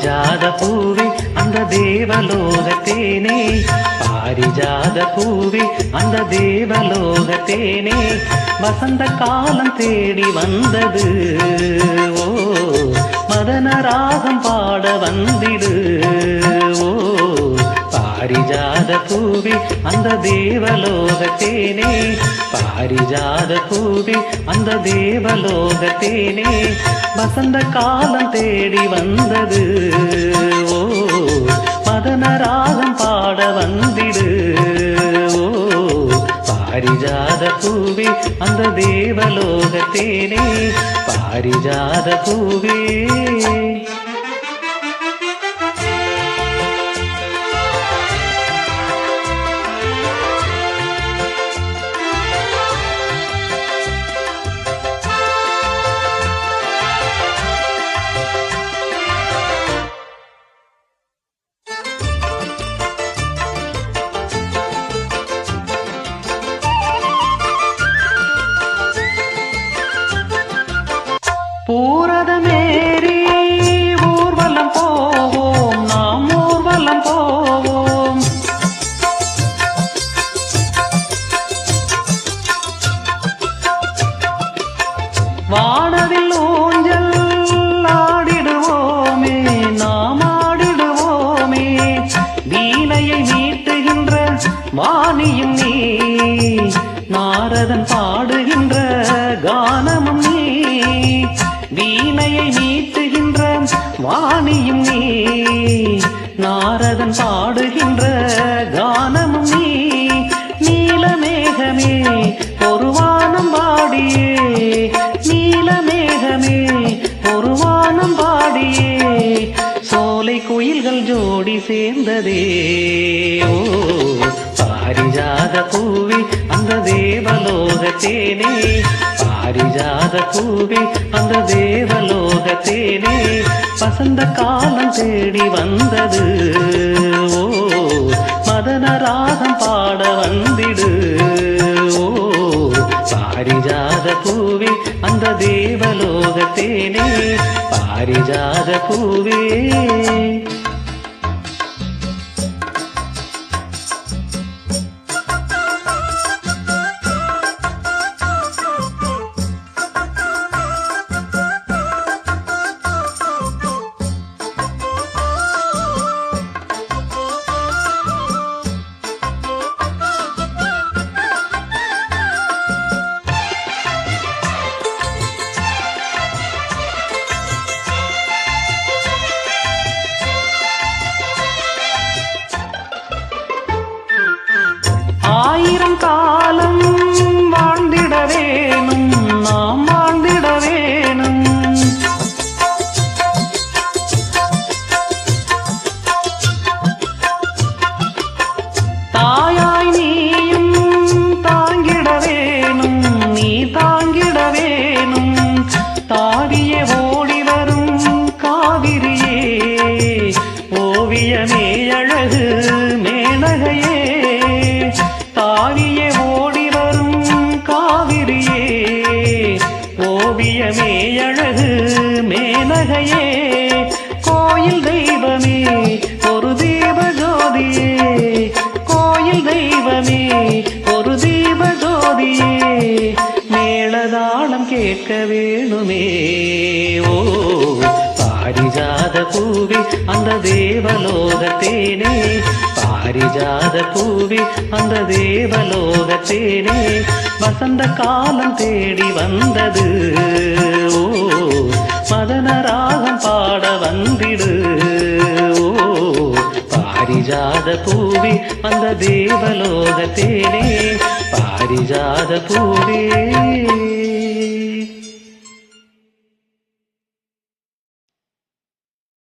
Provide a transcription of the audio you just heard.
பாரிஜாத பூவே அந்த தேவலோகத்தேனே. பாரிஜாத பூவே அந்த தேவலோகத்தேனே. வசந்த காலம் தேடி வந்தது. ஓ மதன ராகம் பாட வந்திடு. பாரிஜாத பூவி அந்த தேவலோகத்தேனே பாரிஜாத பூவி அந்த தேவலோகத்தேனே வசந்த காலம் தேடி வந்தது. ஓ மதனராகம் பாட வந்திடு. ஓ பாரிஜாத பூவி அந்த தேவலோகத்தேனே பாரிஜாத பூவே மானியும் நீ நாரதன் பாடுகின்ற கானமும் நீ வீணையை நீட்டுகின்ற வாணியும் நீ நாரதன் பாடுகின்ற கானமும் நீ நீலமேகமே ஒரு வானம் பாடியே நீலமேகமே ஒரு வானம் பாடியே சோலை குயில்கள் ஜோடி சேர்ந்ததே. ஓ பாரிஜாத பூவி அந்த தேவலோகத்தேனே பாரிஜாத பூவி அந்த தேவலோகத்தேனே வசந்த காலம் தேடி வந்தது. ஓ மதனராகம் பாட வந்திடு. ஓ பாரிஜாத பூவி அந்த தேவலோகத்தேனே பாரிஜாத பூவே. அழகையே கோயில் தெய்வமே ஒரு தீப ஜோதியே கோயில் தெய்வமே ஒரு தீப ஜோதியே மேளதாளம் கேட்க வேணுமே. ஓ பாரிஜாத பூவி அந்த தேவலோகத்தேனே. பாரிஜாத பூவி அந்த தேவலோகத்தேனே. வசந்த காலம் தேடி வந்தது. ஓ பாரிஜாத பூவி அந்த தேவலோகத்தேனே பாரிஜாத பூவே.